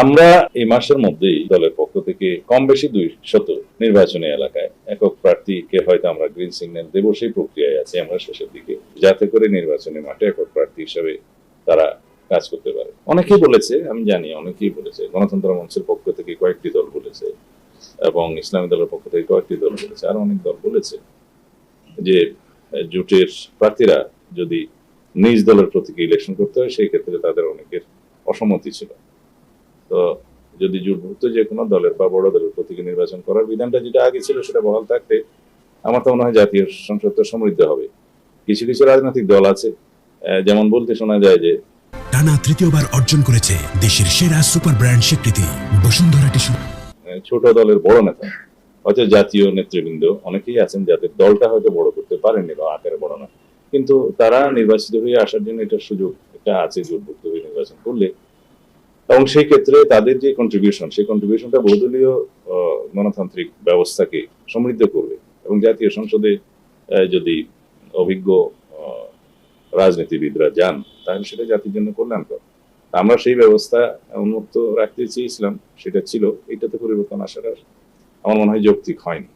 আমরা এই মাসের মধ্যেই দলের পক্ষ থেকে কম বেশি দুই শত নির্বাচনী এলাকায় একক প্রার্থীকে হয়তো আমরা গ্রিন সিগন্যাল দেবো সেই প্রক্রিয়ায় আছে আমরা শেষের দিকে, যাতে করে নির্বাচনী মাঠে একক প্রার্থী হিসাবে তারা কাজ করতে পারে। অনেকেই বলেছে, আমি জানি অনেকেই বলেছে, গণতন্ত্র মঞ্চের পক্ষ থেকে কয়েকটি দল বলেছে এবং ইসলামী দলের পক্ষ থেকে কয়েকটি দল বলেছে। আর অনেক দল বলেছে যে, জোটের প্রার্থীরা যদি নিজ দলের প্রতীকে ইলেকশন করতে হয়, সেই ক্ষেত্রে তাদের অনেকের অসম্মতি ছিল। তো যদি জোটভুক্ত যে কোনো দলের বা বড় দলের প্রতীকে নির্বাচন করার বিধানটা যেটা আগে ছিল সেটা বহাল থাকতে আমার তো মনে হয় জাতীয় সংসদটা সমৃদ্ধ হবে। কিছু কিছু রাজনৈতিক দল আছে যেমন বলতে শোনা যায় যে টানা তৃতীয়বার অর্জন করেছে দেশের সেরা সুপার ব্র্যান্ড স্বীকৃতি বসুন্ধরা টিস্যু। ছোট দলের বড় নেতা হয়তো জাতীয় নেতৃবৃন্দ অনেকেই আছেন যাদের দলটা হয়তো বড় করতে পারেননি বা আকারে বড় না। কিন্তু তারা নির্বাচিত হয়ে আসার জন্য এটা সুযোগ এটা আছে জোটভুক্ত হয়ে নির্বাচন করলে। এবং সেই ক্ষেত্রে তাদের যে কন্ট্রিবিউশন সেই কন্ট্রিবিউশনটা বহুদলীয় গণতান্ত্রিক ব্যবস্থাকে সমৃদ্ধ করবে এবং জাতীয় সংসদে যদি অভিজ্ঞ রাজনীতিবিদরা যান, তাহলে সেটা জাতির জন্য কল্যাণকর। আমরা সেই ব্যবস্থা উন্মুক্ত রাখতে চেয়েছিলাম, সেটা ছিল এটাতে পরিবর্তন আর আমার মনে হয় যৌক্তিক হয়নি।